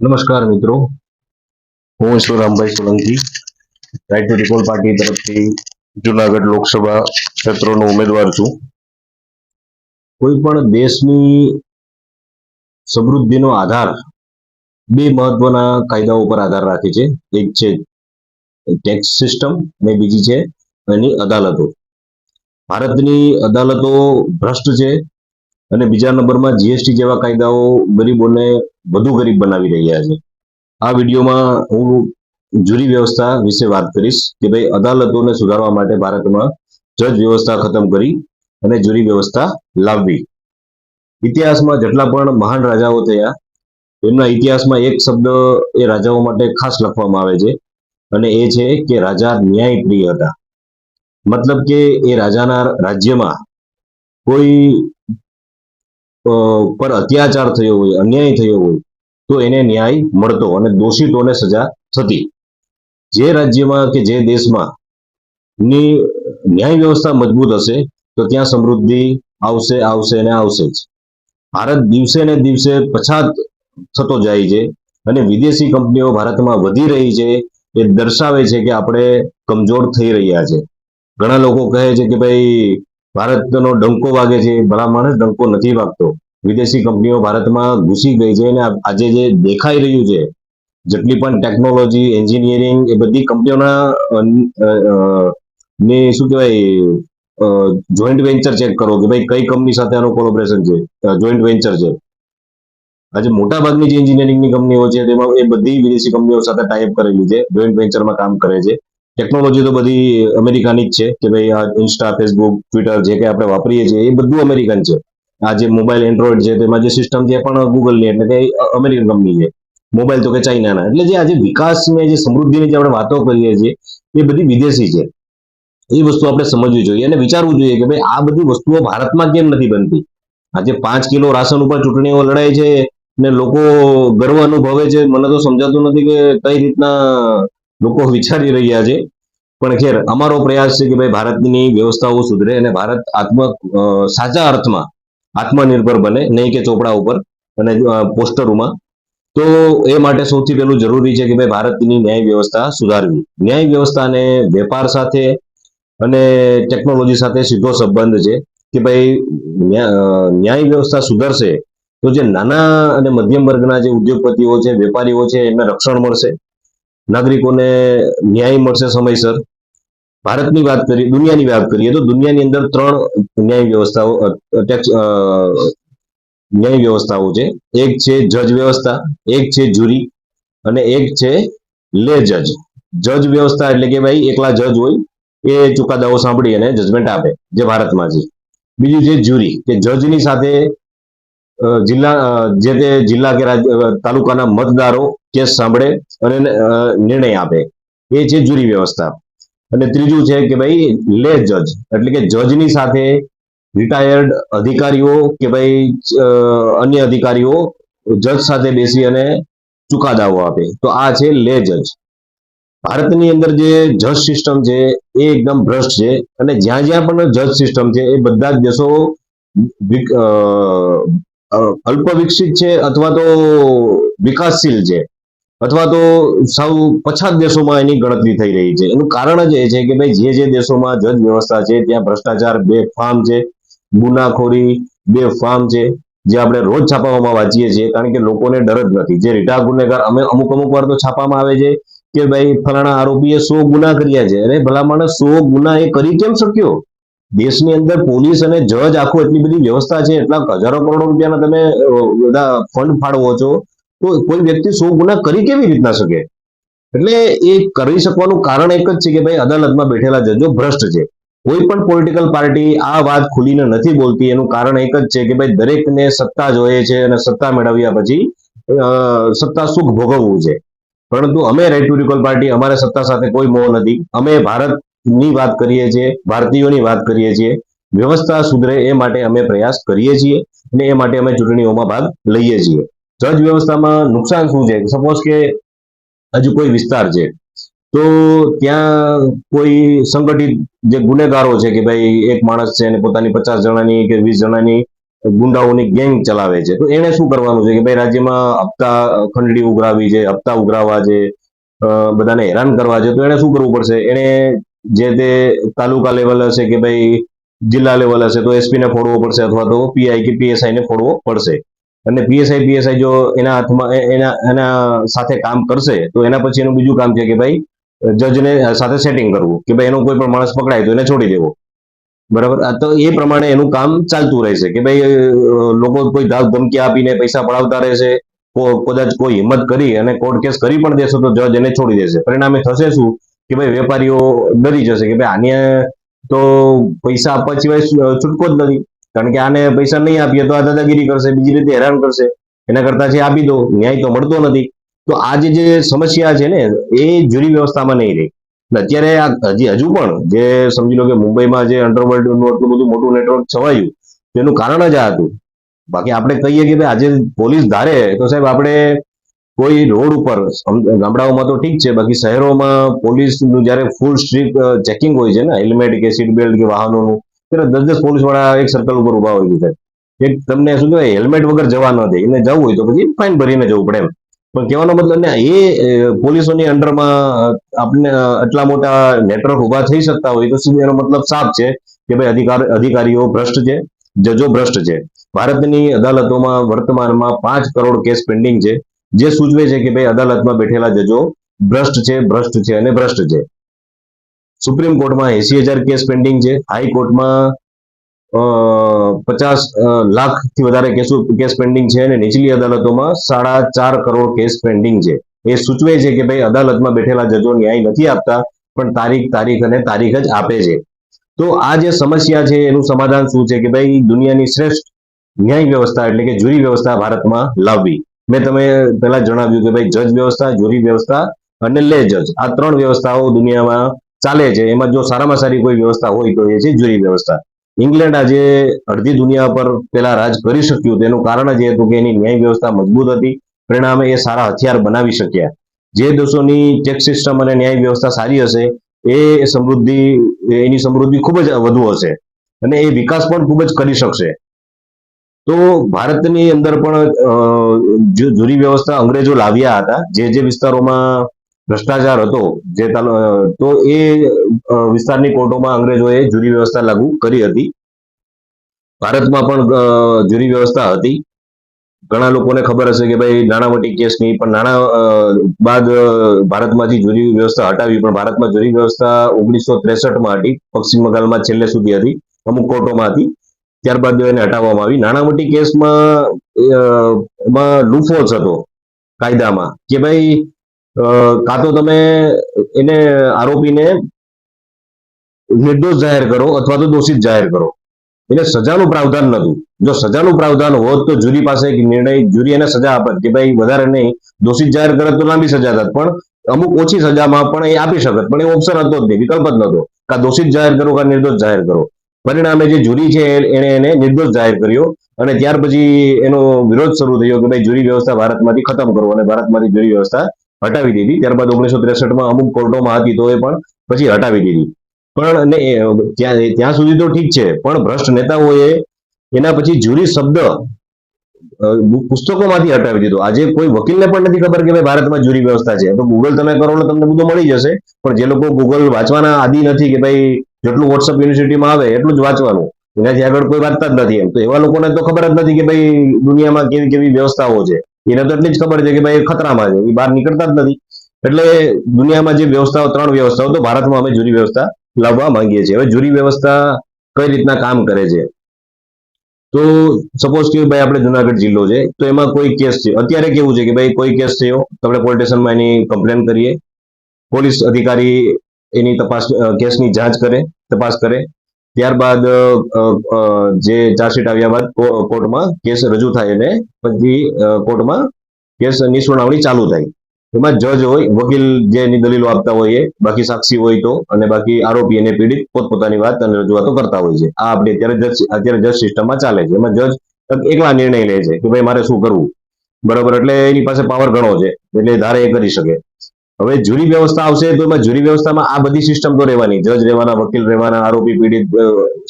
નમસ્કાર મિત્રો. હું Ishwarrambhai Solanki right to recall party તરફથી જુનાગઢ લોકસભા ક્ષેત્રનો ઉમેદવાર છું. કોઈ પણ દેશની સમૃદ્ધિનો આધાર બે મહત્વના કાયદાઓ પર આધાર રાખે છે. એક છે ટેક્સ સિસ્ટમ અને બીજી છે એની અદાલતો. ભારતની અદાલતો ભ્રષ્ટ છે. અને બીજા નંબરમાં જીએસટી જેવા કાયદાઓ ગરીબોને વધુ ગરીબ બનાવી રહ્યા છે. આ વિડીયોમાં હું જુરી વ્યવસ્થા વિશે વાત કરીશ કે ભાઈ અદાલતોને સુધારવા માટે ભારતમાં જજ વ્યવસ્થા ખતમ કરી અને જુરી વ્યવસ્થા લાવવી. ઇતિહાસમાં જેટલા પણ મહાન રાજાઓ થયા, એમના ઇતિહાસમાં એક શબ્દ એ રાજાઓ માટે ખાસ લખવામાં આવે છે અને એ છે કે રાજા ન્યાયપ્રિય હતા. મતલબ કે એ રાજાના રાજ્યમાં કોઈ પર અત્યાચાર થયો હોય, અન્યાય થયો હોય, તો એને ન્યાય મળતો અને દોષિતોને સજા થતી. જે રાજ્યમાં કે જે દેશમાં ની ન્યાય વ્યવસ્થા મજબૂત હશે, તો ત્યાં સમૃદ્ધિ આવશે આવશે અને આવશે જ. ભારત દિવસે ને દિવસે પછાત થતો જાય છે અને વિદેશી કંપનીઓ ભારતમાં વધી રહી છે, એ દર્શાવે છે કે આપણે કમજોર થઈ રહ્યા છે. ઘણા લોકો કહે છે કે ભાઈ ભારતનો ડંકો વાગે છે, ભલા માણસ ડંકો નથી વાગતો. વિદેશી કંપનીઓ ભારતમાં ઘૂસી ગઈ છે અને આજે જે દેખાઈ રહ્યું છે, જેટલી પણ ટેકનોલોજી એન્જિનિયરિંગ એ બધી કંપનીઓના ને શું કહેવાય જોઈન્ટ વેન્ચર ચેક કરો કે ભાઈ કઈ કંપની સાથે આનું કોલોબરેશન છે? જોઈન્ટ વેન્ચર છે. આજે મોટા ભાગની જે એન્જિનિયરિંગની કંપનીઓ છે, તેમાં એ બધી વિદેશી કંપનીઓ સાથે ટાઈપ કરેલી છે જોઈન્ટ વેન્ચરમાં કામ કરે છે. ટેકનોલોજી તો બધી અમેરિકાની જ છે કે ભાઈ આ ઇન્સ્ટા ફેસબુક ટ્વિટર જે કંઈ આપણે વાપરીએ છીએ એ બધું અમેરિકન છે. આ જે મોબાઈલ એન્ડ્રોઈડ છે, તેમાં જે સિસ્ટમ છે પણ ગૂગલની એટલે કે અમેરિકન કંપની છે. મોબાઈલ તો કે ચાઇનાના એટલે જે આજે વિકાસની જે સમૃદ્ધિની જે આપણે વાતો કરીએ છીએ એ બધી વિદેશી છે. એ વસ્તુ આપણે સમજવી જોઈએ અને વિચારવું જોઈએ કે ભાઈ આ બધી વસ્તુઓ ભારતમાં કેમ નથી બનતી? આજે પાંચ કિલો રાશન ઉપર ચૂંટણીઓ લડાય છે ને લોકો ગર્વ અનુભવે છે. મને તો સમજાતું નથી કે કઈ રીતના લોકો વિચારી રહ્યા છે. પણ ખેર, અમારો પ્રયાસ છે કે ભાઈ ભારતની વ્યવસ્થાઓ સુધરે અને ભારત આત્મ સાચા અર્થમાં આત્મનિર્ભર બને, નહીં કે ચોપડા ઉપર અને પોસ્ટરોમાં. તો એ માટે સૌથી પહેલું જરૂરી છે કે ભાઈ ભારતની ન્યાય વ્યવસ્થા સુધારવી. ન્યાય વ્યવસ્થાને વેપાર સાથે અને ટેકનોલોજી સાથે સીધો સંબંધ છે કે ભાઈ ન્યાય વ્યવસ્થા સુધરશે તો જે નાના અને મધ્યમ વર્ગના જે ઉદ્યોગપતિઓ છે, વેપારીઓ છે, એમને રક્ષણ મળશે. નાગરિકોને ન્યાય મળશે સમયસર. ભારતની વાત કરીએ, દુનિયાની વાત કરીએ તો દુનિયાની અંદર ત્રણ ન્યાય વ્યવસ્થાઓ ટેક્સ ન્યાય વ્યવસ્થાઓ છે. એક છે જજ વ્યવસ્થા, એક છે જુરી અને એક છે લે જજ જજ વ્યવસ્થા એટલે કે ભાઈ એકલા જજ હોય એ ચુકાદાઓ સાંભળી અને જજમેન્ટ આપે, જે ભારતમાં છે. બીજું છે જ્યુરી કે જજની સાથે જિલ્લા જે તે જિલ્લા કે તાલુકાના મતદારો કેસ સાંભળે અને નિર્ણય આપે. એ છે જ્યુરી વ્યવસ્થા. અને ત્રીજું છે કે ભાઈ લે જજ. એટલે કે જજની સાથે રિટાયર્ડ અધિકારીઓ કે ભાઈ અન્ય અધિકારીઓ જજ સાથે બેસી અને ચુકાદાઓ આપે. તો આ છે લે જજ. ભારતની અંદર જે જજ સિસ્ટમ છે એ એકદમ ભ્રષ્ટ છે અને જ્યાં જ્યાં પણ જજ સિસ્ટમ છે એ બધા જ દેશો અલ્પ વિકસિત છે અથવા તો વિકાસશીલ છે. અથવા તો સૌ પછાત દેશોમાં એની ગણતરી થઈ રહી છે. એનું કારણ જ એ છે કે ભાઈ જે જે દેશોમાં જજ વ્યવસ્થા છે, ત્યાં ભ્રષ્ટાચાર બેફામ છે, ગુનાખોરી બેફામ છે, જે આપણે રોજ છાપામાં વાંચીએ છીએ, કારણ કે લોકોને ડર જ નથી. જે રીટા ગુનેગાર, અમે અમુક અમુક વાર તો છાપામાં આવે છે કે ભાઈ ફલાણા આરોપીએ સો ગુના કર્યા છે. અરે ભલા માણસ, સો ગુના એ કરી કેમ શક્યો? દેશની અંદર પોલીસ અને જજ આખો એટલી બધી વ્યવસ્થા છે, એટલા હજારો કરોડો રૂપિયાના તમે બધા ફંડ ફાળવો છો તો કોઈ વ્યક્તિ સો ગુના કરી કેવી રીતના શકે? એટલે એ કરી શકવાનું કારણ એક જ છે કે ભાઈ અદાલતમાં બેઠેલા જજો ભ્રષ્ટ છે. કોઈ પણ પોલિટિકલ પાર્ટી આ વાત ખુલીને નથી બોલતી, એનું કારણ એક જ છે કે ભાઈ દરેકને સત્તા જોઈએ છે અને સત્તા મેળવ્યા પછી સત્તા સુખ ભોગવવું છે. પરંતુ અમે રાઈટ ટુ રિકોલ પાર્ટી અમારે સત્તા સાથે કોઈ મોહ નથી. અમે ભારતની વાત કરીએ છીએ, ભારતીયોની વાત કરીએ છીએ. વ્યવસ્થા સુધરે એ માટે અમે પ્રયાસ કરીએ છીએ અને એ માટે અમે ચૂંટણીઓમાં ભાગ લઈએ છીએ. જજ વ્યવસ્થામાં નુકસાન શું છે? સપોઝ કે હજુ કોઈ વિસ્તાર છે, તો ત્યાં કોઈ સંગઠિત જે ગુનેગારો છે કે ભાઈ એક માણસ છે અને પોતાની પચાસ જણાની કે વીસ જણાની ગુંડાઓની ગેંગ ચલાવે છે, તો એને શું કરવાનું છે કે ભાઈ રાજ્યમાં હપ્તા ખંડણી ઉઘરાવી છે, હપ્તા ઉઘરાવવા છે બધાને હેરાન કરવા છે, તો એને શું કરવું પડશે? એને જે તે તાલુકા લેવલ હશે કે ભાઈ જિલ્લા લેવલ હશે તો એસપી ને ફોડવો પડશે અથવા તો પીઆઈ કે પીએસઆઈ ને ફોડવો પડશે. અને પીએસઆઈ પીએસઆઈ જો એના હાથમાં એના એના સાથે કામ કરશે, તો એના પછી એનું બીજું કામ છે કે ભાઈ, જજને સાથે સેટિંગ કરવું, કે ભાઈ એનો કોઈ પણ માણસ પકડાય તો એને છોડી દેવો. બરાબર? તો એ પ્રમાણે એનું કામ ચાલતું રહેશે, કે ભાઈ લોકો કોઈ ધાક ધમકી આપીને પૈસા પડાવતા રહેશે કદાચ કોઈ હિંમત કરી અને કોર્ટ કેસ કરી પણ દેશે તો જજ એને છોડી દેશે. પરિણામે થશે શું? કે ભાઈ વેપારીઓ ડરી જશે કે ભાઈ આને તો પૈસા આપવા સિવાય છૂટકો જ નથી. કારણ કે આને પૈસા નહીં આપીએ તો આ દાદાગીરી કરશે, બીજી રીતે હેરાન કરશે. એના કરતા છે આપી દો, ન્યાય તો મળતો નથી. તો આ જે સમસ્યા છે ને, એ જુરી વ્યવસ્થામાં નહીં રહી. અત્યારે હજી હજુ પણ જે સમજી લો કે મુંબઈમાં જે અંડરવર્લ્ડનું એટલું બધું મોટું નેટવર્ક છવાયું તેનું કારણ જ આ હતું. બાકી આપણે કહીએ કે ભાઈ આજે પોલીસ ધારે, તો સાહેબ આપણે કોઈ રોડ ઉપર ગામડાઓમાં તો ઠીક છે, બાકી શહેરોમાં પોલીસનું જ્યારે ફૂલ સ્ટ્રીક ચેકિંગ હોય છે ને હેલ્મેટ કે સીટ બેલ્ટ કે વાહનોનું ત્યારે દસ દસ પોલીસવાળા એક સર્કલ ઉપર ઊભા હોય છે. એક તમને શું કહેવાય હેલ્મેટ વગર જવા ન દે. એને જવું હોય તો પછી ફાઇન ભરીને જવું પડે એમ. પણ કહેવાનો મતલબ ને, એ પોલીસોની અંડરમાં આપણે આટલા મોટા નેટવર્ક ઊભા થઈ શકતા હોય તો શું એનો મતલબ સાફ છે કે ભાઈ અધિકાર, અધિકારીઓ ભ્રષ્ટ છે, જજો ભ્રષ્ટ છે. ભારતની અદાલતોમાં, વર્તમાનમાં પાંચ કરોડ કેસ પેન્ડિંગ છે. જે સૂચવે છે કે ભાઈ અદાલતમાં બેઠેલા જજો ભ્રષ્ટ છે ભ્રષ્ટ છે અને ભ્રષ્ટ છે. સુપ્રીમ કોર્ટમાં એસી હજાર કેસ પેન્ડિંગ છે. હાઈકોર્ટમાં પચાસ લાખથી વધારે કેસો, કેસ પેન્ડિંગ છે અને નીચલી અદાલતોમાં સાડા ચાર કરોડ કેસ પેન્ડિંગ છે. એ સૂચવે છે કે ભાઈ અદાલતમાં બેઠેલા જજો ન્યાય નથી આપતા, પણ તારીખ તારીખ અને તારીખ જ આપે છે. તો આ જે સમસ્યા છે એનું સમાધાન શું છે કે ભાઈ દુનિયાની શ્રેષ્ઠ ન્યાય વ્યવસ્થા એટલે કે જુરી વ્યવસ્થા ભારતમાં લાવવી. મેં તમે પહેલા જણાવ્યું કે ભાઈ જજ વ્યવસ્થા જુરી વ્યવસ્થા અને લે જજ. આ ત્રણ વ્યવસ્થાઓ દુનિયામાં ચાલે છે. એમાં જો સારામાં સારી કોઈ વ્યવસ્થા હોય તો એ છે જુરી વ્યવસ્થા. ઇંગ્લેન્ડ આજે અડધી દુનિયા પર પેલા રાજ કરી શક્યું. તેનું કારણ જ એ હતું કે એની ન્યાય વ્યવસ્થા મજબૂત હતી. પરિણામે એ સારા હથિયાર બનાવી શક્યા. જે દેશોની ટેક્સ સિસ્ટમ અને ન્યાય વ્યવસ્થા સારી હશે, એ સમૃદ્ધિ, એની સમૃદ્ધિ ખૂબ જ વધુ હશે અને એ વિકાસ પણ ખૂબ જ કરી શકશે. તો ભારતની અંદર પણ જુરી વ્યવસ્થા અંગ્રેજો લાવ્યા હતા. જે જે વિસ્તારોમાં ભ્રષ્ટાચાર હતો, જે તો એ વિસ્તારની કોર્ટોમાં અંગ્રેજોએ જુરી વ્યવસ્થા લાગુ કરી હતી. ભારતમાં પણ જુરી વ્યવસ્થા હતી. ઘણા લોકોને ખબર હશે કે ભાઈ, નાણાવટી કેસની, પણ નાણા બાદ ભારતમાંથી જુરી વ્યવસ્થા હટાવી, પણ ભારતમાં જુરી વ્યવસ્થા ઓગણીસો ત્રેસઠમાં હતી, પશ્ચિમ બંગાળમાં છેલ્લે સુધી હતી, અમુક કોર્ટોમાં હતી. ત્યારબાદ એને હટાવવામાં આવી. નાણાવટી કેસમાં એમાં લૂફોલ્સ હતો, કાયદામાં, કે ભાઈ કાં તો તમે એને આરોપીને નિર્દોષ જાહેર કરો અથવા તો દોષિત જાહેર કરો. એટલે સજાનું પ્રાવધાન નથી. જો સજાનું પ્રાવધાન હોત તો જુરી પાસે એક નિર્ણય, જુરી એને સજા આપત કે ભાઈ વધારે નહીં, દોષિત જાહેર કરે તો લાંબી સજા થત. પણ અમુક ઓછી સજામાં પણ એ આપી શકત, પણ એ ઓપ્શન હતો જ નહીં, વિકલ્પ જ નહોતો. કાં દોષિત જાહેર કરો, કાં નિર્દોષ જાહેર કરો. પરિણામે જે જુરી છે એણે એને નિર્દોષ જાહેર કર્યો અને ત્યાર પછી એનો વિરોધ શરૂ થયો કે ભાઈ જુરી વ્યવસ્થા ભારતમાંથી ખતમ કરો અને ભારતમાંથી જુરી વ્યવસ્થા હટાવી દીધી. ત્યારબાદ ઓગણીસો ત્રેસઠમાં અમુક કોર્ટોમાં હતી તો એ પણ પછી હટાવી દીધી. પણ અને ત્યાં ત્યાં સુધી તો ઠીક છે. પણ ભ્રષ્ટ નેતાઓએ એના પછી જુરી શબ્દ પુસ્તકોમાંથી હટાવી દીધો. આજે કોઈ વકીલને પણ નથી ખબર કે ભાઈ ભારતમાં જુરી વ્યવસ્થા છે. તો ગૂગલ તમે કરો એટલે તમને બધું મળી જશે. પણ જે લોકો ગૂગલ વાંચવાના આદિ નથી કે ભાઈ જેટલું વોટ્સઅપ યુનિવર્સિટીમાં આવે એટલું જ વાંચવાનું. એનાથી આગળ કોઈ વાંચતા જ નથી એમ. તો એવા લોકોને તો ખબર જ નથી કે ભાઈ દુનિયામાં કેવી કેવી વ્યવસ્થાઓ છે. એને તો એટલી જ ખબર છે કે ભાઈ ખતરામાં છે, એ બહાર નીકળતા જ નથી. એટલે દુનિયામાં જે વ્યવસ્થાઓ, ત્રણ વ્યવસ્થાઓ, તો ભારતમાં અમે જુરી વ્યવસ્થા લાવવા માંગીએ છીએ. હવે જુરી વ્યવસ્થા કઈ રીતના કામ કરે છે? તો સપોઝ કે ભાઈ આપણે જુનાગઢ જિલ્લો છે, તો એમાં કોઈ કેસ છે? અત્યારે કેવું છે કે ભાઈ કોઈ કેસ થયો તો આપણે પોલીસ સ્ટેશનમાં એની કમ્પ્લેન કરીએ. પોલીસ અધિકારી એની તપાસ કેસની જાંચ કરે, તપાસ કરે. ત્યારબાદ જે ચાર્જશીટ આવ્યા બાદ કોર્ટમાં કેસ રજૂ થાય અને પછી કોર્ટમાં કેસની સુનાવણી ચાલુ થાય. એમાં જજ હોય, વકીલ જેની દલીલો આપતા હોય એ, બાકી સાક્ષી હોય તો, અને બાકી આરોપી અને પીડિત પોતપોતાની વાત અને રજૂઆતો કરતા હોય છે. આ આપણે અત્યારે જજ અત્યારે જજ સિસ્ટમમાં ચાલે છે. એમાં જજ એકલા નિર્ણય લે છે કે ભાઈ મારે શું કરવું? બરાબર, એટલે એની પાસે પાવર ઘણો છે, એટલે ધારે એ કરી શકે. હવે જુરી વ્યવસ્થા આવશે તો એમાં જુરી વ્યવસ્થામાં આ બધી સિસ્ટમ તો રહેવાની. જજ રહેવાના, વકીલ રહેવાના, આરોપી પીડિત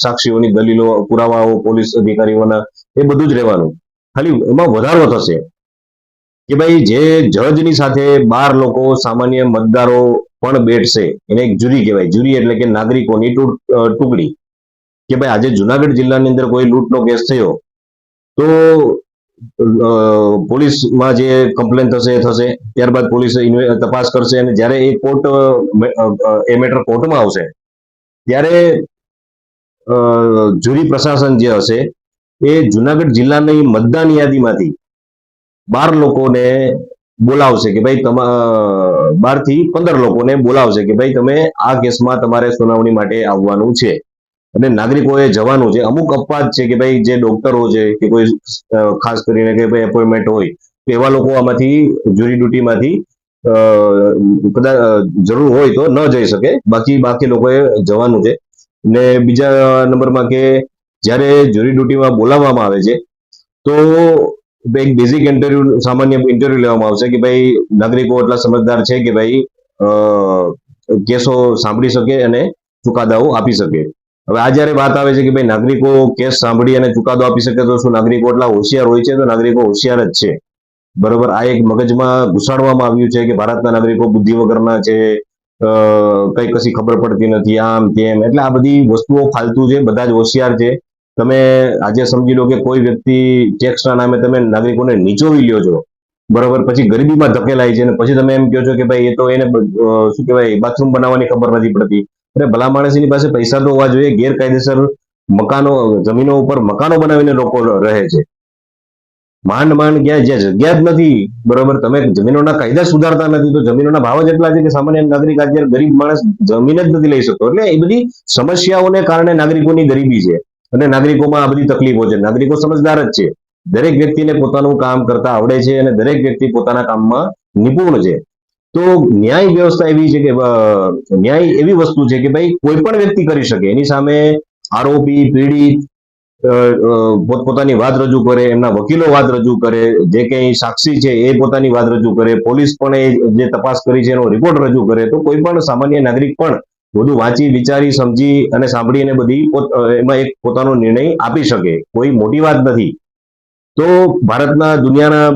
સાક્ષીઓની દલીલો, પુરાવાઓ, પોલીસ અધિકારીઓના, એ બધું જ રહેવાનું. ખાલી એમાં વધારો થશે કે ભાઈ જે જજની સાથે બાર લોકો, સામાન્ય મતદારો પણ બેઠશે, એને એક જુરી કહેવાય. જુરી એટલે કે નાગરિકોની ટુકડી. કે ભાઈ આજે જુનાગઢ જિલ્લાની અંદર કોઈ લૂંટનો કેસ થયો, તો પોલીસમાં જે કમ્પ્લેન થશે એ થશે. ત્યારબાદ પોલીસ તપાસ કરશે અને જ્યારે એ કોર્ટ એ મેટર કોર્ટમાં આવશે, ત્યારે જુરી પ્રશાસન જે હશે, એ જુનાગઢ જિલ્લાની મતદાન યાદીમાંથી બાર લોકોને બોલાવશે કે ભાઈ તમા બારથી પંદર લોકોને બોલાવશે કે ભાઈ તમે આ કેસમાં તમારે સુનાવણી માટે આવવાનું છે. અને નાગરિકોએ જવાનું છે. અમુક અપવાદ છે કે ભાઈ જે ડોક્ટરો છે કે કોઈ ખાસ કરીને કે ભાઈ એપોઇન્ટમેન્ટ હોય, તો એવા લોકો આમાંથી જ્યુરી ડ્યુટીમાંથી કદાચ જરૂર હોય તો ન જઈ શકે. બાકી બાકી લોકોએ જવાનું છે. ને બીજા નંબરમાં કે જ્યારે જ્યુરી ડ્યુટીમાં બોલાવવામાં આવે છે, તો એક બેઝિક ઇન્ટરવ્યુ સામાન્ય ઇન્ટરવ્યુ લેવામાં આવશે કે ભાઈ નાગરિકો એટલા સમજદાર છે કે ભાઈ કેસો સાંભળી શકે અને ચુકાદાઓ આપી શકે. હવે આ જ્યારે વાત આવે છે કે ભાઈ નાગરિકો કેસ સાંભળી અને ચુકાદો આપી શકે તો શું નાગરિકો એટલા હોશિયાર હોય છે? તો નાગરિકો હોશિયાર જ છે. બરોબર, આ એક મગજમાં ઘુસાડવામાં આવ્યું છે કે ભારતના નાગરિકો બુદ્ધિ વગરના છે કઈ કશી ખબર પડતી નથી, આમ, તેમ. એટલે આ બધી વસ્તુઓ ફાલતુ છે, બધા જ હોશિયાર છે. તમે આજે સમજી લો કે કોઈ વ્યક્તિ ટેક્સના નામે તમે નાગરિકોને નીચોવી લ્યો છો, બરોબર, પછી ગરીબીમાં ધકેલાય છે અને પછી તમે એમ કહો છો કે ભાઈ એ તો એને શું કહેવાય, બાથરૂમ બનાવવાની ખબર નથી પડતી. અરે ભલા માણસની પાસે પૈસા તો હોવા જોઈએ, ગેરકાયદેસર મકાનો, જમીનો ઉપર મકાનો બનાવીને લોકો રહે છે. માંડ માંડ ક્યાં જ્યાં જગ્યા જ નથી. બરોબર, તમે જમીનોના કાયદા સુધારતા નથી તો જમીનોના ભાવ જ એટલા છે કે સામાન્ય નાગરિક અત્યારે ગરીબ માણસ જમીન જ નથી લઈ શકતો. એટલે એ બધી સમસ્યાઓને કારણે નાગરિકોની ગરીબી છે અને નાગરિકોમાં આ બધી તકલીફો છે. નાગરિકો સમજદાર જ છે. દરેક વ્યક્તિને પોતાનું કામ કરતા આવડે છે અને દરેક વ્યક્તિ પોતાના કામમાં નિપુણ છે. તો ન્યાય વ્યવસ્થા એવી છે કે ન્યાય એવી વસ્તુ છે કે ભાઈ કોઈ પણ વ્યક્તિ કરી શકે. એની સામે આરોપી, પીડિત પોતપોતાની વાત રજૂ કરે, એમના વકીલો વાત રજૂ કરે, જે કંઈ સાક્ષી છે એ પોતાની વાત રજૂ કરે, પોલીસ પણ એ જે તપાસ કરી છે એનો રિપોર્ટ રજૂ કરે, તો કોઈ પણ સામાન્ય નાગરિક પણ બધું વાંચી, વિચારી, સમજી અને સાંભળીને બધી એમાં એક પોતાનો નિર્ણય આપી શકે. કોઈ મોટી વાત નથી. તો ભારતના દુનિયાના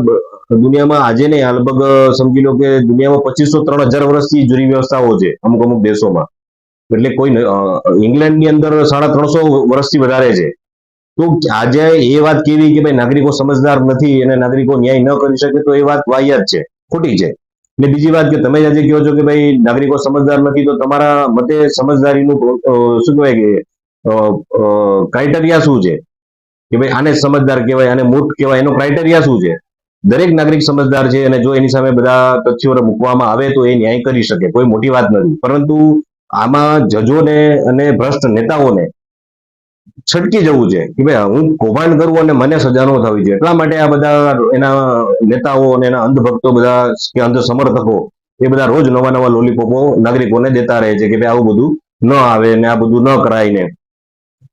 દુનિયામાં આજે ને લગભગ સમજી લો કે દુનિયામાં પચીસો ત્રણ હજાર વર્ષથી જૂની વ્યવસ્થાઓ છે અમુક અમુક દેશોમાં. એટલે કોઈ ઇંગ્લેન્ડની અંદર સાડા ત્રણસો વર્ષથી વધારે છે. તો આજે એ વાત કેવી કે ભાઈ નાગરિકો સમજદાર નથી અને નાગરિકો ન્યાય ન કરી શકે તો એ વાત વાહિયાત છે, ખોટી છે. ને બીજી વાત કે તમે આજે કહો છો કે ભાઈ નાગરિકો સમજદાર નથી તો તમારા મતે સમજદારીનું શું કહેવાય કે ક્રાઇટેરિયા શું છે? કે ભાઈ આને સમજદાર કહેવાય, આને મૂર્ખ કહેવાય, એનો ક્રાઇટેરિયા શું છે? દરેક નાગરિક સમજદાર છે અને જો એની સામે બધા તથ્યો મૂકવામાં આવે તો એ ન્યાય કરી શકે, કોઈ મોટી વાત નથી. પરંતુ આમાં જજોને અને ભ્રષ્ટ નેતાઓને છટકી જવું છે કે ભાઈ હું કૌભાંડ કરું અને મને સજા ન થવી જોઈએ. એટલા માટે આ બધા એના નેતાઓ અને એના અંધભક્તો બધા કે અંધ સમર્થકો એ બધા રોજ નવા નવા લોલીપોપો નાગરિકોને દેતા રહે છે કે ભાઈ આવું બધું ન આવે ને આ બધું ન કરાય ને.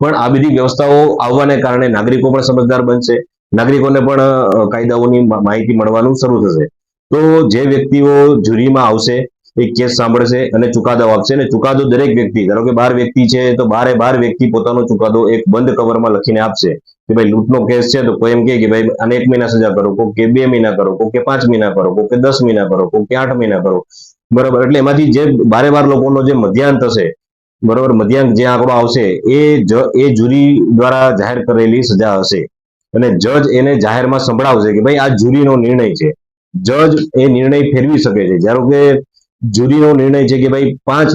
પણ આ બધી વ્યવસ્થાઓ આવવાને કારણે નાગરિકો પણ સમજદાર બનશે. નાગરિકોને પણ કાયદાઓની માહિતી મળવાનું શરૂ થશે. તો જે વ્યક્તિઓ જ્યુરીમાં આવશે, એ કેસ સાંભળશે અને ચુકાદો આપશે અને ચુકાદો દરેક વ્યક્તિ, ધારો કે બાર વ્યક્તિ છે, તો બારે બાર વ્યક્તિ પોતાનો ચુકાદો એક બંધ કવરમાં લખીને આપશે કે ભાઈ લૂંટનો કેસ છે, તો કોઈ એમ કે ભાઈ આને એક મહિના સજા કરો કોઈ કે બે મહિના કરો કોઈ કે પાંચ મહિના કરો કોઈ કે દસ મહિના કરો કોઈ કે આઠ મહિના કરો. બરાબર, એટલે એમાંથી જે બારે બાર લોકોનો જે મધ્યાંત હશે બરોબર મધ્યાંક જે આંકડો આવશે, એ જ, એ જુરી દ્વારા જાહેર કરેલી સજા હશે. અને જજ એને જાહેરમાં સંભળાવશે કે ભાઈ આ જુરીનો નિર્ણય છે. જજ એ નિર્ણય ફેરવી શકે છે. ધારો કે જુરીનો નિર્ણય છે કે ભાઈ પાંચ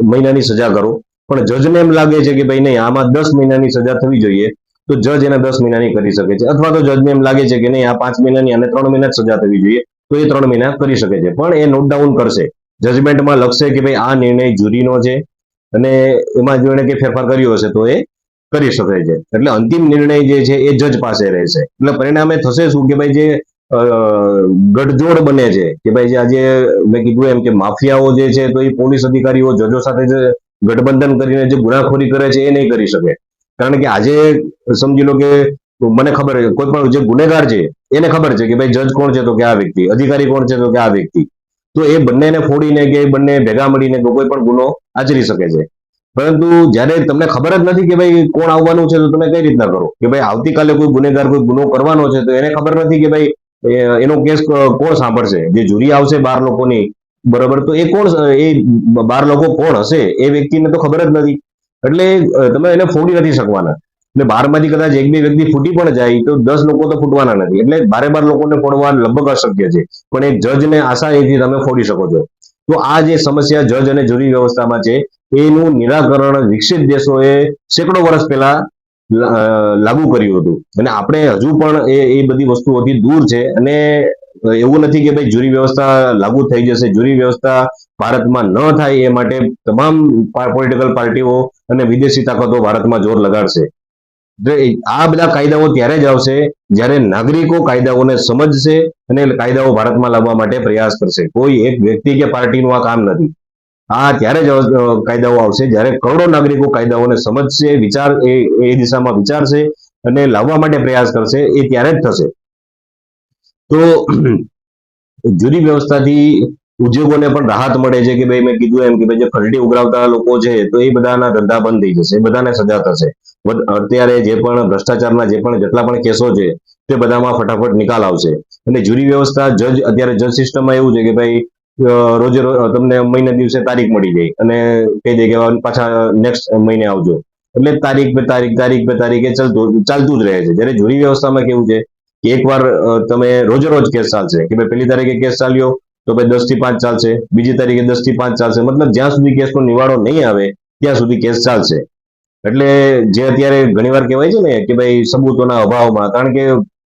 મહિનાની સજા કરો, પણ જજને એમ લાગે છે કે ભાઈ નહીં, આમાં દસ મહિનાની સજા થવી જોઈએ, તો જજ એને દસ મહિનાની કરી શકે છે. અથવા તો જજને એમ લાગે છે કે નહીં, આ પાંચ મહિનાની અને ત્રણ મહિના સજા થવી જોઈએ, તો એ ત્રણ મહિના કરી શકે છે. પણ એ નોટ ડાઉન કરશે. જજમેન્ટમાં લખશે કે ભાઈ આ નિર્ણય જુરીનો છે અને એમાં જો એને કંઈ ફેરફાર કર્યો હશે તો એ કરી શકે છે. એટલે અંતિમ નિર્ણય જે છે એ જજ પાસે રહેશે. એટલે પરિણામે થશે શું કે ભાઈ જે ગઠજોડ બને છે કે ભાઈ જે આજે મેં કીધું એમ કે માફિયાઓ જે છે તો એ પોલીસ અધિકારીઓ જજો સાથે જે ગઠબંધન કરીને જે ગુનાખોરી કરે છે એ નહીં કરી શકે. કારણ કે આજે સમજી લો કે મને ખબર કોઈ પણ જે ગુનેગાર છે, એને ખબર છે કે ભાઈ જજ કોણ છે તો કે આ વ્યક્તિ, અધિકારી કોણ છે તો કે આ વ્યક્તિ. તો એ બંનેને ફોડીને કે બંને ભેગા મળીને કોઈ પણ ગુનો આચરી શકે છે. પરંતુ જ્યારે તમને ખબર જ નથી કે ભાઈ કોણ આવવાનું છે, તો તમે કઈ રીતના કરો? કે ભાઈ આવતીકાલે કોઈ ગુનેગાર કોઈ ગુનો કરવાનો છે, તો એને ખબર નથી કે ભાઈ એનો કેસ કોણ સાંભળશે? જે જુરી આવશે બાર લોકોની, બરોબર? તો એ કોણ, એ બાર લોકો કોણ હશે? એ વ્યક્તિને તો ખબર જ નથી. એટલે તમે એને ફોડી નથી શકવાના. એટલે બારમાંથી કદાચ એક બે વ્યક્તિ ફૂટી પણ જાય, તો દસ લોકો તો ફૂટવાના નથી. એટલે બારે બાર લોકોને ફોડવા લગભગ અશક્ય છે. પણ એક જજને આસાનીથી તમે ફોડી શકો છો. તો આ જે સમસ્યા જજ અને જુરી વ્યવસ્થામાં છે, એનું નિરાકરણ વિકસિત દેશોએ સેંકડો વર્ષ પહેલા લાગુ કર્યું હતું. અને આપણે હજુ પણ એ એ બધી વસ્તુઓથી દૂર છે. અને એવું નથી કે ભાઈ જુરી વ્યવસ્થા લાગુ થઈ જશે. જુરી વ્યવસ્થા ભારતમાં ન થાય એ માટે તમામ પોલિટિકલ પાર્ટીઓ અને વિદેશી તાકાતો ભારતમાં જોર લગાડશે. એ- આ બધા કાયદાઓ ત્યારે જ આવશે જ્યારે નાગરિકો કાયદાઓને સમજશે અને કાયદાઓ ભારતમાં લાવવા માટે પ્રયાસ કરશે. કોઈ એક વ્યક્તિ કે પાર્ટીનું આ કામ નથી. આ ત્યારે જ કાયદાઓ આવશે જ્યારે કરોડો નાગરિકો કાયદાઓને સમજશે, વિચાર, એ દિશામાં વિચારશે અને લાવવા માટે પ્રયાસ કરશે, એ ત્યારે જ થશે. તો જુદી વ્યવસ્થાથી ઉદ્યોગોને પણ રાહત મળે છે કે ભાઈ મેં કીધું એમ કે ભાઈ જે ખરડી ઉઘરાવતા લોકો છે, તો એ બધાના ધંધા બંધ થઈ જશે બધાને સજા થશે. અત્યારે જે પણ ભ્રષ્ટાચારના જે પણ જેટલા પણ કેસો છે, તે બધામાં ફટાફટ નિકાલ આવશે. અને જુરી વ્યવસ્થા જજ, અત્યારે જજ સિસ્ટમમાં એવું છે કે ભાઈ રોજે રોજ તમને મહિને દિવસે તારીખ મળી જાય અને કહી દે કે પાછા નેક્સ્ટ મહિને આવજો. એટલે તારીખ પે તારીખ તારીખ પે તારીખે ચાલતું ચાલતું જ રહે છે. જ્યારે જુરી વ્યવસ્થામાં કેવું છે કે એકવાર તમે રોજે રોજ કેસ ચાલશે. કે ભાઈ પહેલી તારીખે કેસ ચાલ્યો, તો ભાઈ દસથી પાંચ ચાલશે. બીજી તારીખે દસથી પાંચ ચાલશે. મતલબ જ્યાં સુધી કેસનો નિવાડો નહીં આવે, ત્યાં સુધી કેસ ચાલશે. એટલે જે અત્યારે ઘણીવાર કહેવાય છે ને કે ભાઈ સબૂતોના અભાવમાં, કારણ કે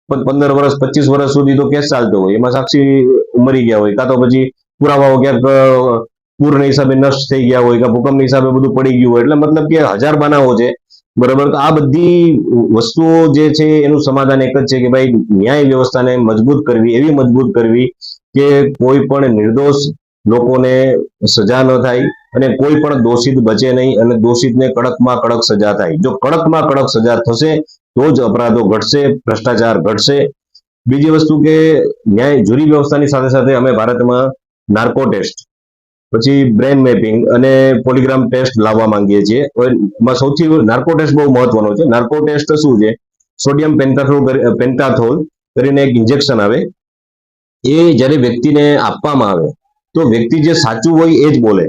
પંદર વર્ષ, પચીસ વર્ષ સુધી તો કેસ ચાલતો હોય, એમાં સાક્ષી મરી ગયા હોય, કાં તો પછી પુરાવાઓ ક્યાંક પૂરના હિસાબે નષ્ટ થઈ ગયા હોય, કે ભૂકંપના હિસાબે બધું પડી ગયું હોય, એટલે મતલબ કે હજાર બનાવો છે, બરાબર? તો આ બધી વસ્તુઓ જે છે એનું સમાધાન એક જ છે કે ભાઈ ન્યાય વ્યવસ્થાને મજબૂત કરવી, એવી મજબૂત કરવી કે કોઈ પણ નિર્દોષ લોકોને સજા ન થાય અને કોઈ પણ દોષિત બચે નહીં અને દોષિતને કડકમાં કડક સજા થાય. જો કડકમાં કડક સજા થશે, તો જ અપરાધો ઘટશે, ભ્રષ્ટાચાર ઘટશે. બીજી વસ્તુ કે ન્યાય, જુરી વ્યવસ્થાની સાથે સાથે અમે ભારતમાં નાર્કો ટેસ્ટ, પછી બ્રેન મેપિંગ અને પોલીગ્રામ ટેસ્ટ લાવવા માંગીએ છીએ. એમાં સૌથી નાર્કો ટેસ્ટ બહુ મહત્વનો છે. નાર્કો ટેસ્ટ શું છે? સોડિયમ પેન્ટાથોલ પેન્ટાથોલ કરીને એક ઇન્જેક્શન આવે. એ જ્યારે વ્યક્તિને આપવામાં આવે, તો વ્યક્તિ જે સાચું હોય એ જ બોલે.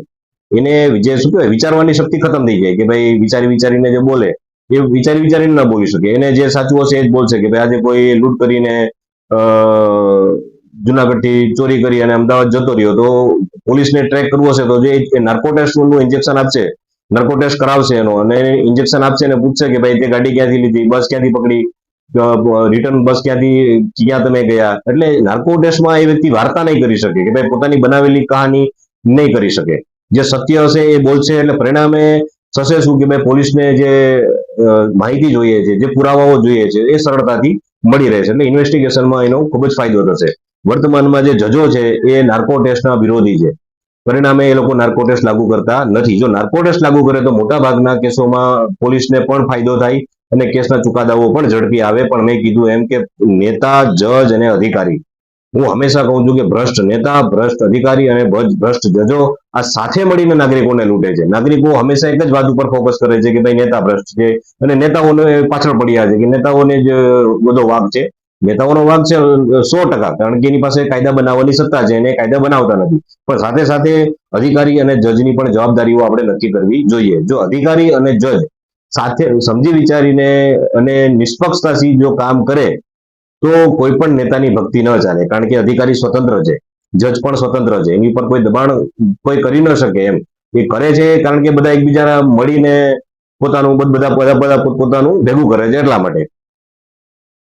એને જે શું કહેવાય, વિચારવાની શક્તિ ખતમ થઈ જાય કે ભાઈ વિચારી વિચારીને જે બોલે, એ વિચારી વિચારીને ના બોલી શકે. એને જે સાચું હશે એ જ બોલશે કે ભાઈ આજે કોઈ લૂંટ કરીને જુનાગઢથી ચોરી કરી અને અમદાવાદ જતો રહ્યો, તો પોલીસને ટ્રેક કરવું હશે તો જે નાર્કોટેસ્ટનું ઇન્જેક્શન આપશે નાર્કોટેસ્ટ કરાવશે એનો અને ઇન્જેક્શન આપશે અને પૂછશે કે ભાઈ તે ગાડી ક્યાંથી લીધી, બસ ક્યાંથી પકડી રિટર્ન બસ ક્યાંથી, ક્યાં તમે ગયા? એટલે નાર્કો ટેસ્ટમાં એ વ્યક્તિ વાર્તા નહીં કરી શકે કે ભાઈ પોતાની બનાવેલી કહાની નહીં કરી શકે. જે સત્ય હશે એ બોલશે એટલે પરિણામે થશે શું કે ભાઈ પોલીસને જે માહિતી જોઈએ છે, જે પુરાવાઓ જોઈએ છે, એ સરળતાથી મળી રહે છે એટલે ઇન્વેસ્ટિગેશનમાં એનો ખૂબ જ ફાયદો થશે. વર્તમાનમાં જે જજો છે એ નાર્કો ટેસ્ટના વિરોધી છે. પરિણામે એ લોકો નાર્કો ટેસ્ટ લાગુ કરતા નથી. જો નાર્કો ટેસ્ટ લાગુ કરે તો મોટા ભાગના કેસોમાં પોલીસને પણ ફાયદો થાય અને કેસના ચુકાદાઓ પણ ઝડપી આવે. પણ મેં કીધું એમ કે નેતા, જજ અને અધિકારી હું હંમેશા કહું છું કે ભ્રષ્ટ નેતા, ભ્રષ્ટ અધિકારી અને ભ્રષ્ટ જજો આ સાથે મળીને નાગરિકોને લૂંટે છે. નાગરિકો હંમેશા એક જ વાત ઉપર ફોકસ કરે છે કે ભાઈ નેતા ભ્રષ્ટ છે અને નેતાઓને પાછળ પડ્યા છે કે નેતાઓને જ બધો વાગ છે. નેતાઓનો વાક છે સો ટકા કારણ કે એની પાસે કાયદા બનાવવાની સત્તા છે અને કાયદા બનાવતા નથી. પણ સાથે સાથે અધિકારી અને જજની પણ જવાબદારીઓ આપણે નક્કી કરવી જોઈએ. જો અધિકારી અને જજ સાથે સમજી વિચારીને અને નિષ્પક્ષતાથી જો કામ કરે તો કોઈ પણ નેતાની ભક્તિ ન ચાલે, કારણ કે અધિકારી સ્વતંત્ર છે, જજ પણ સ્વતંત્ર છે, એની પર કોઈ દબાણ કોઈ કરી ન શકે એમ. એ કરે છે કારણ કે બધા એકબીજા મળીને પોતાનું બધા બધા બધા પોતાનું ભેગું કરે છે એટલા માટે.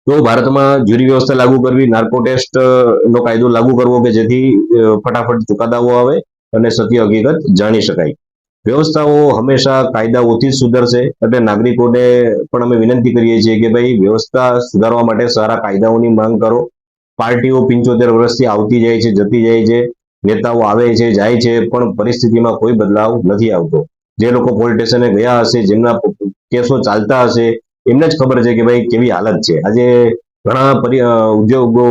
તો ભારતમાં જ્યુરી વ્યવસ્થા લાગુ કરવી, નાર્કો ટેસ્ટ નો કાયદો લાગુ કરવો કે જેથી ફટાફટ ચુકાદાઓ આવે અને સત્ય હકીકત જાણી શકાય. વ્યવસ્થાઓ હંમેશા કાયદાઓથી જ સુધરશે. એટલે નાગરિકોને પણ અમે વિનંતી કરીએ છીએ કે ભાઈ વ્યવસ્થા સુધારવા માટે સારા કાયદાઓની માંગ કરો. પાર્ટીઓ પંચોતેર વર્ષથી આવતી જાય છે, જતી જાય છે, નેતાઓ આવે છે, જાય છે, પણ પરિસ્થિતિમાં કોઈ બદલાવ નથી આવતો. જે લોકો પોલીસ સ્ટેશને ગયા હશે, જેમના કેસો ચાલતા હશે, એમને જ ખબર છે કે ભાઈ કેવી હાલત છે. આજે ઘણા પરિ ઉદ્યોગો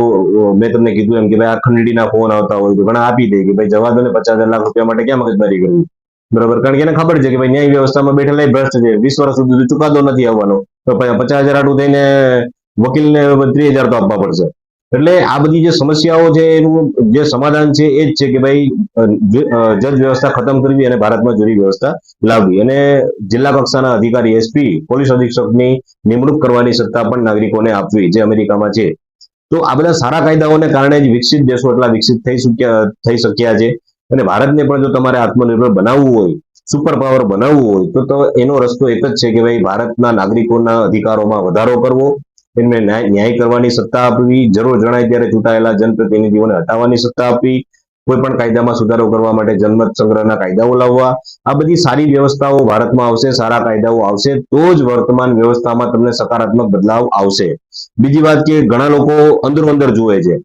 મેં તમને કીધું એમ કે ભાઈ આ ખંડણીના ફોન આવતા હોય તો ઘણા આપી દે કે ભાઈ જવા દો ને પચાસ લાખ રૂપિયા માટે ક્યાં મગજમારી કરવી? બરાબર? કારણ કે એને ખબર છે કે ભાઈ ન્યાય વ્યવસ્થામાં બેઠેલા ભ્રષ્ટ છે. વીસ વર્ષ સુધી ચુકાદો નથી આવવાનો. તો પચાસ હજાર આટલું થઈને વકીલને ત્રીસ હજાર તો આપવા પડશે. એટલે આ બધી જે સમસ્યાઓ છે, એનું જે સમાધાન છે, એ જ છે કે ભાઈ જજ વ્યવસ્થા ખતમ કરવી અને ભારતમાં જુરી વ્યવસ્થા લાવવી. અને જિલ્લા કક્ષાના અધિકારી એસપી પોલીસ અધિક્ષકની નિમણૂક કરવાની સત્તા પણ નાગરિકોને આપવી, જે અમેરિકામાં છે. તો આ બધા સારા કાયદાઓને કારણે જ વિકસિત દેશો એટલા વિકસિત થઈ શક્યા થઈ શક્યા છે. અને ભારતને પણ જો તમારે આત્મનિર્ભર બનાવવું હોય સુપર પાવર બનાવવું હોય, તો એનો રસ્તો એક જ છે કે ભાઈ ભારતના નાગરિકોના અધિકારોમાં વધારો કરવો, એમને ન્યાય કરવાની સત્તા આપવી, જરૂર જણાય ત્યારે ચૂંટાયેલા જનપ્રતિનિધિઓને હટાવવાની સત્તા આપવી, કોઈ પણ કાયદામાં સુધારો કરવા માટે જનમત સંગ્રહના કાયદાઓ લાવવા, આ બધી સારી વ્યવસ્થાઓ ભારતમાં આવશે, સારા કાયદાઓ આવશે, તો જ વર્તમાન વ્યવસ્થામાં તમને સકારાત્મક બદલાવ આવશે. બીજી વાત કે ઘણા લોકો અંદરો અંદર જુએ છે.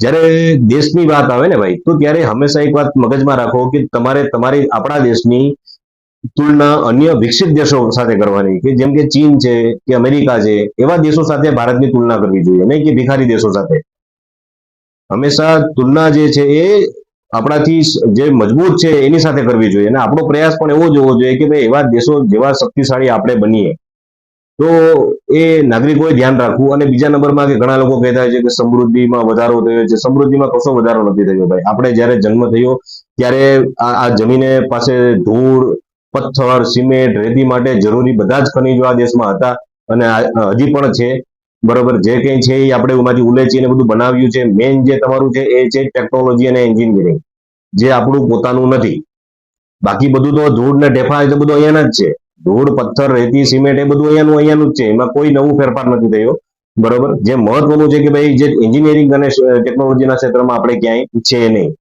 જ્યારે દેશની વાત આવે ને ભાઈ, તો ત્યારે હંમેશા એક વાત મગજમાં રાખો કે તમારે તમારી, આપણા દેશની તુલના અન્ય વિકસિત દેશો સાથે કરવાની કે જેમ કે ચીન છે કે અમેરિકા છે, એવા દેશો સાથે ભારતની તુલના કરવી જોઈએ, નહીં કે ભિખારી દેશો સાથે. હંમેશા તુલના જે છે એ આપણાથી જે મજબૂત છે એની સાથે કરવી જોઈએ અને આપણો પ્રયાસ પણ એવો જ હોવો જોઈએ કે ભાઈ એવા દેશો, જેવા શક્તિશાળી આપણે બનીએ. તો એ નાગરિકોએ ધ્યાન રાખવું અને બીજા નંબરમાં કે ઘણા લોકો કહેતા છે કે સમૃદ્ધિમાં વધારો થયો છે. સમૃદ્ધિમાં કશો વધારો નથી થયો ભાઈ. આપણે જ્યારે જન્મ થયો ત્યારે આ જમીને પાસે ધૂળ, પથ્થર, સિમેન્ટ, રેતી માટે જરૂરી બધા જ ખનિજો આ દેશમાં હતા અને હજી પણ છે. બરોબર, જે કંઈ છે એ આપણે એમાંથી ઉલેચીને બધું બનાવ્યું છે. મેઇન જે તમારું છે એ છે ટેકનોલોજી અને એન્જિનિયરિંગ, જે આપણું પોતાનું નથી. બાકી બધું તો ધૂળ ને ઢેફા તો બધું અહીંયાના જ છે. ધૂળ પથ્થર, રેતી, સિમેન્ટ એ બધું અહીંયાનું અહીંયાનું જ છે. એમાં કોઈ નવું ફેરફાર નથી થયો. બરોબર? જે મહત્વનું છે કે ભાઈ, જે એન્જિનિયરિંગ અને ટેકનોલોજીના ક્ષેત્રમાં આપણે ક્યાંય છે નહીં.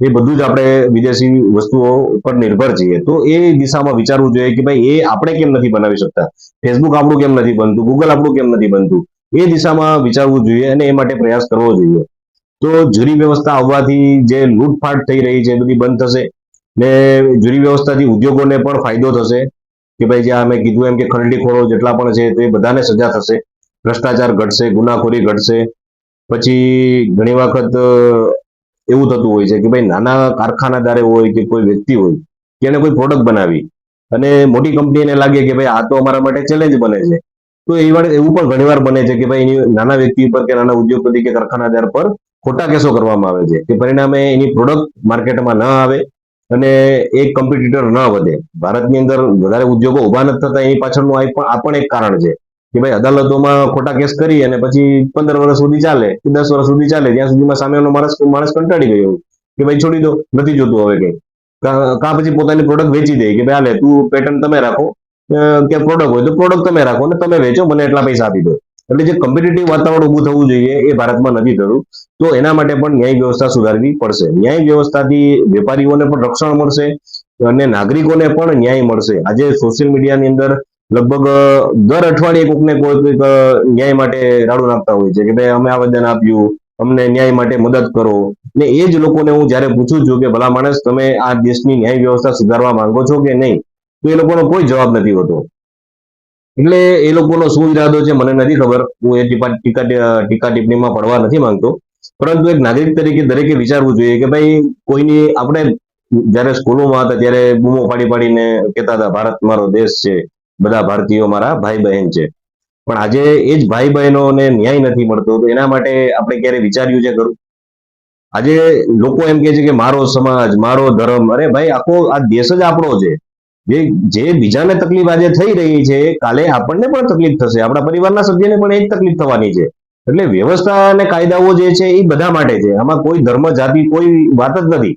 એ બધું જ આપણે વિદેશી વસ્તુઓ ઉપર નિર્ભર છીએ. તો એ દિશામાં વિચારવું જોઈએ કે ભાઈ, એ આપણે કેમ નથી બનાવી શકતા? ફેસબુક આપણું કેમ નથી બનતું? ગૂગલ આપણું કેમ નથી બનતું? એ દિશામાં વિચારવું જોઈએ અને એ માટે પ્રયાસ કરવો જોઈએ. તો જુરી વ્યવસ્થા આવવાથી જે લૂંટફાટ થઈ રહી છે, એ બધી બંધ થશે ને જુરી વ્યવસ્થાથી ઉદ્યોગોને પણ ફાયદો થશે. કે ભાઈ જે અમે કીધું એમ કે ખરડીખોરો જેટલા પણ છે તે બધાને સજા થશે, ભ્રષ્ટાચાર ઘટશે, ગુનાખોરી ઘટશે. પછી ઘણી વખત એવું થતું હોય છે કે ભાઈ નાના કારખાનાદારે હોય કે કોઈ વ્યક્તિ હોય કે એને કોઈ પ્રોડક્ટ બનાવી અને મોટી કંપનીને લાગે કે ભાઈ આ તો અમારા માટે ચેલેન્જ બને છે. તો એ વાર એવું પણ ઘણીવાર બને છે કે ભાઈ એની નાના વ્યક્તિ પર કે નાના ઉદ્યોગપતિ કે કારખાનાદાર પર ખોટા કેસો કરવામાં આવે છે કે પરિણામે એની પ્રોડક્ટ માર્કેટમાં ન આવે અને એક કોમ્પિટિટર ન વધે. ભારતની અંદર વધારે ઉદ્યોગો ઊભા નથી થતા, એની પાછળનું આ પણ એક કારણ છે કે ભાઈ અદાલતોમાં ખોટા કેસ કરી અને પછી પંદર વર્ષ સુધી ચાલે, કે દસ વર્ષ સુધી ચાલે, ત્યાં સુધીમાં સામેનો માણસ માણસ કંટાળી ગયો કે ભાઈ છોડી દો, નથી જોતું હવે કઈ. કા પછી પોતાની પ્રોડક્ટ વેચી દે કે ભાઈ હાલે તું પેટર્ન તમે રાખો. કે પ્રોડક્ટ હોય તો પ્રોડક્ટ તમે રાખો અને તમે વેચો, મને એટલા પૈસા આપી દો. એટલે જે કોમ્પિટેટિવ વાતાવરણ ઊભું થવું જોઈએ એ ભારતમાં નથી થતું. તો એના માટે પણ ન્યાય વ્યવસ્થા સુધારવી પડશે. ન્યાય વ્યવસ્થાથી વેપારીઓને પણ રક્ષણ મળશે અને નાગરિકોને પણ ન્યાય મળશે. આજે સોશિયલ મીડિયાની અંદર લગભગ દર અઠવાડિયે કોઈકને કોઈ કોઈક ન્યાય માટે રાડું નાખતા હોય છે કે ભાઈ અમે આવેદન આપ્યું, અમને ન્યાય માટે મદદ કરો. ને એ જ લોકોને હું જ્યારે પૂછું છું કે ભલા માણસ તમે આ દેશની ન્યાય વ્યવસ્થા સુધારવા માંગો છો કે નહીં? તો એ લોકોનો કોઈ જવાબ નથી હોતો. એટલે એ લોકોનો શું ઈરાદો છે મને નથી ખબર. હું એ ટીકા ટીકા ટિપ્પણીમાં પડવા નથી માંગતો. પરંતુ એક નાગરિક તરીકે દરેકે વિચારવું જોઈએ કે ભાઈ, કોઈની આપણે જ્યારે સ્કૂલોમાં હતા ત્યારે બૂમો પાડી પાડીને કહેતા હતા, ભારત મારો દેશ છે. બધા ભારતીયો મારા ભાઈ બહેન છે. પણ આજે એ જ ભાઈ બહેનોને ન્યાય નથી મળતો, તો એના માટે આપણે ક્યારે વિચાર્યું છે ખરું? આજે લોકો એમ કે છે કે, મારો સમાજ, મારો ધર્મ. અરે ભાઈ, આખો આ દેશ જ આપણો છે. જે જે બીજાને તકલીફ આજે થઈ રહી છે, કાલે આપણને પણ તકલીફ થશે. આપણા પરિવારના સભ્યને પણ એ જ તકલીફ થવાની છે. એટલે વ્યવસ્થા અને કાયદાઓ જે છે એ બધા માટે છે. આમાં કોઈ ધર્મ, જાતિ, કોઈ વાત જ નથી.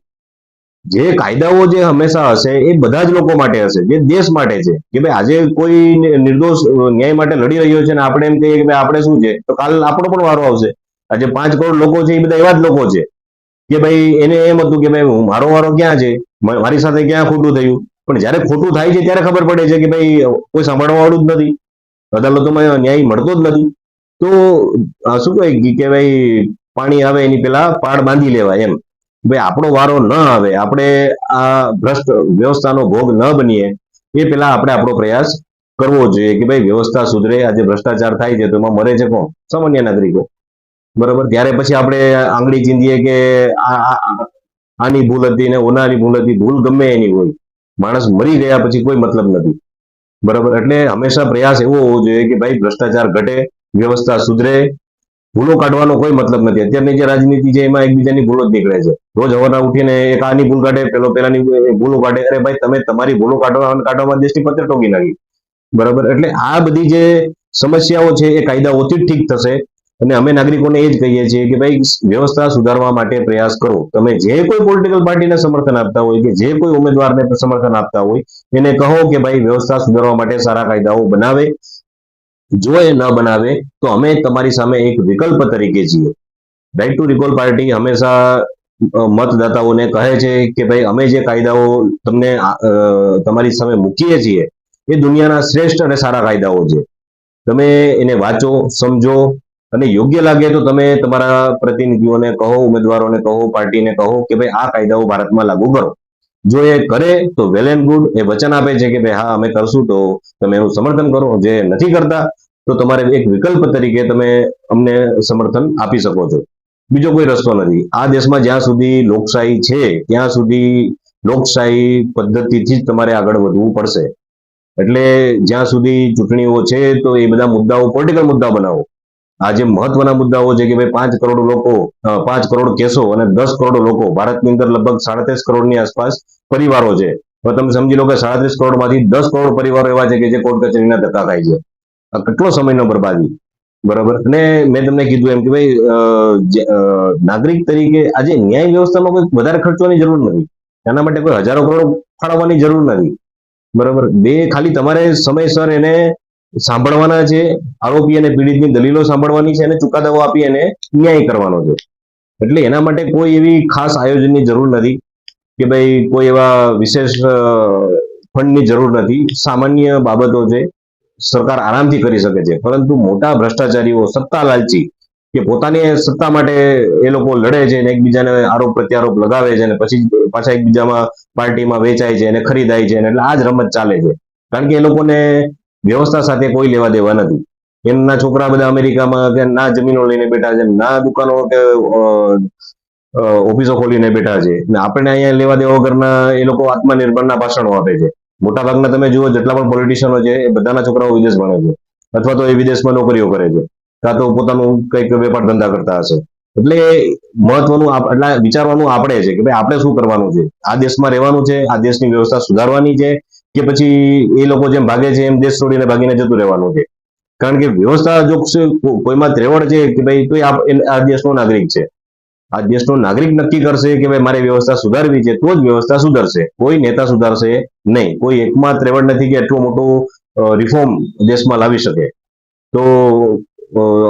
જે કાયદાઓ જે હંમેશા હશે એ બધા જ લોકો માટે હશે. જે દેશ માટે છે. કે ભાઈ આજે કોઈ નિર્દોષ ન્યાય માટે લડી રહ્યો છે ને આપણે એમ કહીએ કે ભાઈ આપણે શું છે? તો કાલ આપણો પણ વારો આવશે. આજે પાંચ કરોડ લોકો છે એ બધા એવા જ લોકો છે. કે ભાઈ એને એમ હતું કે ભાઈ મારો વારો ક્યાં છે? મારી સાથે ક્યાં ખોટું થયું? પણ જ્યારે ખોટું થાય છે ત્યારે ખબર પડે છે કે ભાઈ, કોઈ સાંભળવા વાળું જ નથી. અદાલતોમાં ન્યાય મળતો જ નથી. તો શું કહે કે ભાઈ, પાણી આવે એની પેલા પાડ બાંધી લેવાય એમ. ભાઈ, આપણો વારો ન આવે, આપણે આ ભ્રષ્ટ વ્યવસ્થાનો ભોગ ન બનીએ, એ પેલા આપણે આપણો પ્રયાસ કરવો જોઈએ કે ભાઈ, વ્યવસ્થા સુધરે આજે ભ્રષ્ટાચાર થાય છે, તો એમાં મરે છે કોણ? સામાન્ય નાગરિકો. બરાબર? ત્યારે પછી આપણે આંગળી ચીંધીએ કે આની ભૂલ હતી ને ઓનાની ભૂલ હતી, ભૂલ ગમે એની હોય. માણસ મરી ગયા પછી કોઈ મતલબ નથી. બરાબર? એટલે હંમેશા પ્રયાસ એવો હોવો જોઈએ કે ભાઈ ભ્રષ્ટાચાર ઘટે, વ્યવસ્થા સુધરે, ભૂલો કાઢવાનો કોઈ મતલબ નથી. અત્યારની જે રાજનીતિ છે એમાં એકબીજાની ભૂલો જ નીકળે છે. રોજ હવાના ઉઠીને એક આની ભૂલ કાઢે, પેલો પેલાની ભૂલો કાઢે. અરે ભાઈ, તમે તમારી ભૂલો કાઢવા કાઢવામાં દેશની પત્ર ટોકી નાખી. બરાબર? એટલે આ બધી જે સમસ્યાઓ છે એ કાયદાઓથી જ ઠીક થશે. અને અમે નાગરિકોને એ જ કહીએ છીએ કે ભાઈ, વ્યવસ્થા સુધારવા માટે પ્રયાસ કરો. તમે જે કોઈ પોલિટિકલ પાર્ટીને સમર્થન આપતા હોય કે જે કોઈ ઉમેદવારને સમર્થન આપતા હોય, એને કહો કે ભાઈ, વ્યવસ્થા સુધારવા માટે સારા કાયદાઓ બનાવે. જો એ ન બનાવે, તો અમે તમારી સામે એક વિકલ્પ તરીકે છીએ. રાઈટ ટુ રિકોલ પાર્ટી હંમેશા મતદાતાઓને કહે છે કે ભાઈ, અમે જે કાયદાઓ તમને તમારી સામે મૂકીએ છીએ, એ દુનિયાના શ્રેષ્ઠ અને સારા કાયદાઓ છે. તમે એને વાંચો, સમજો અને યોગ્ય લાગે તો તમે તમારા પ્રતિનિધિઓને કહો, ઉમેદવારોને કહો, પાર્ટીને કહો કે ભાઈ આ કાયદાઓ ભારતમાં લાગુ કરો. જો એ કરે તો વેલ એન્ડ ગુડ એ વચન આપે છે કે ભાઈ હા, અમે કરશું તો તમે એનું સમર્થન કરો. જે નથી કરતા તો તમારે એક વિકલ્પ તરીકે તમે અમને સમર્થન આપી શકો છો. બીજો કોઈ રસ્તો નથી. આ દેશમાં જ્યાં સુધી લોકશાહી છે, ત્યાં સુધી લોકશાહી પદ્ધતિથી જ તમારે આગળ વધવું પડશે. એટલે જ્યાં સુધી ચૂંટણીઓ છે, તો એ બધા મુદ્દાઓ પોલિટિકલ મુદ્દા બનાવો. આ જે મહત્વના મુદ્દાઓ છે કે ભાઈ પાંચ કરોડ લોકો પાંચ કરોડ કેસો અને દસ કરોડ લોકો, ભારતની અંદર લગભગ સાડત્રીસ કરોડની આસપાસ પરિવારો છે. તો તમે સમજી લો કે સાડત્રીસ કરોડમાંથી દસ કરોડ પરિવારો એવા છે કે જે કોર્ટ કચેરીના ધક્કા ખાય છે. આ કેટલો સમયનો બરબાદી? બરાબર? અને મેં તમને કીધું એમ કે ભાઈ નાગરિક તરીકે આજે ન્યાય વ્યવસ્થામાં કોઈ વધારે ખર્ચવાની જરૂર નથી. એના માટે કોઈ હજારો કરોડ ફાળવવાની જરૂર નથી. બરાબર? બે, ખાલી તમારે સમયસર એને સાંભળવાના છે આરોપી અને પીડિતની દલીલો સાંભળવાની છે અને ચુકાદાઓ આપી અને ન્યાય કરવાનો છે. એટલે એના માટે કોઈ એવી ખાસ આયોજનની જરૂર નથી કે ભાઈ કોઈ એવા વિશેષ ફંડની જરૂર નથી. સામાન્ય બાબતો છે, સરકાર આરામથી કરી શકે છે. પરંતુ મોટા ભ્રષ્ટાચારીઓ સત્તા લાલચી કે પોતાની સત્તા માટે એ લોકો લડે છે અને એકબીજાને આરોપ પ્રત્યારોપ લગાવે છે અને પછી પાછા એકબીજામાં પાર્ટીમાં વેચાય છે અને ખરીદાય છે એટલે આ જ રમત ચાલે છે. કારણ કે એ લોકોને વ્યવસ્થા સાથે કોઈ લેવા દેવા નથી. એમના છોકરા બધા અમેરિકામાં કે ના જમીનો લઈને બેઠા છે, ના દુકાનો કે ઓફિસો ખોલીને બેઠા છે. ને આપણે અહીંયા લેવા દેવા વગરના એ લોકો આત્મનિર્ભરના ભાષણો આપે છે. મોટા ભાગના તમે જુઓ, જેટલા પણ પોલિટિશિયનો છે, એ બધાના છોકરાઓ વિદેશ ભણે છે. અથવા તો એ વિદેશમાં નોકરીઓ કરે છે. કાં તો પોતાનું કંઈક વેપાર ધંધા કરતા હશે. એટલે મહત્વનું એટલે વિચારવાનું આપણે છે કે ભાઈ આપણે શું કરવાનું છે? આ દેશમાં રહેવાનું છે, આ દેશની વ્યવસ્થા સુધારવાની છે કે પછી એ લોકો જેમ ભાગે છે, એમ દેશ છોડીને ભાગીને જતું રહેવાનું છે. કારણ કે વ્યવસ્થા જો કોઈમાં ત્રેવડ છે કે ભાઈ તો આ દેશનો નાગરિક છે. આ દેશનો નાગરિક નક્કી કરશે કે ભાઈ મારે વ્યવસ્થા સુધારવી છે, તો જ વ્યવસ્થા સુધરશે. કોઈ નેતા સુધારશે નહીં. કોઈ એકમાં ત્રેવડ નથી કે એટલું મોટું રિફોર્મ દેશમાં લાવી શકે. તો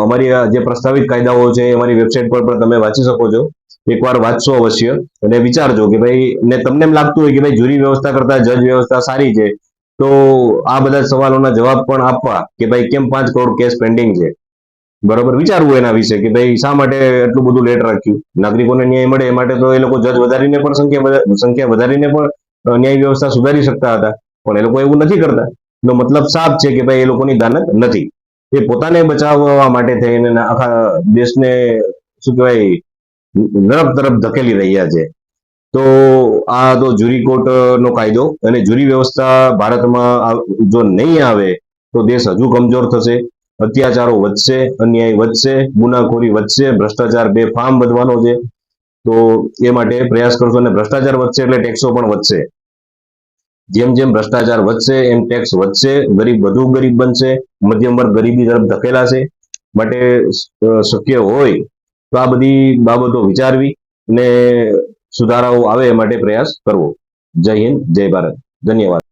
અમારી જે પ્રસ્તાવિત કાયદાઓ છે, અમારી વેબસાઇટ પર પણ તમે વાંચી શકો છો. એકવાર વાંચશો અવશ્ય અને વિચારજો કે ભાઈ ને તમને એમ લાગતું હોય કે ભાઈ જુરી વ્યવસ્થા કરતા જજ વ્યવસ્થા સારી છે, તો આ બધા સવાલોના જવાબ પણ આપવા કે ભાઈ કેમ પાંચ કરોડ કેસ પેન્ડિંગ છે? બરોબર? વિચારવું એના વિશે કે ભાઈ શા માટે એટલું બધું લેટ રાખ્યું? નાગરિકોને ન્યાય મળે એ માટે તો એ લોકો જજ વધારીને પણ સંખ્યા સંખ્યા વધારીને પણ ન્યાય વ્યવસ્થા સુધારી શકતા હતા. પણ એ લોકો એવું નથી કરતા. એનો મતલબ સાફ છે કે ભાઈ એ લોકોની દાનત નથી. એ પોતાને બચાવવા માટે થઈને આખા દેશને શું કહેવાય નરક તરફ ધકેલી રહ્યા છે. તો આ તો જુરી કોર્ટ નો કાયદો અને જુરી વ્યવસ્થા ભારતમાં જો નહીં આવે તો દેશ હજુ કમજોર થશે. અત્યાચારો વધશે, અન્યાય વધશે, ગુનાખોરી વધશે, ભ્રષ્ટાચાર બેફામ વધવાનો છે. તો એ માટે પ્રયાસ કરશો અને ભ્રષ્ટાચાર વધશે એટલે ટેક્સો પણ વધશે. જેમ જેમ ભ્રષ્ટાચાર વધશે, એમ ટેક્સ વધશે, ગરીબ વધુ ગરીબ બનશે, મધ્યમ વર્ગ ગરીબી તરફ ધકેલાશે. માટે શક્ય હોય તો આ બધી બાબતો વિચારવી અને સુધારાઓ આવે એ માટે પ્રયાસ કરવો. જય હિન્દ, જય ભારત. ધન્યવાદ.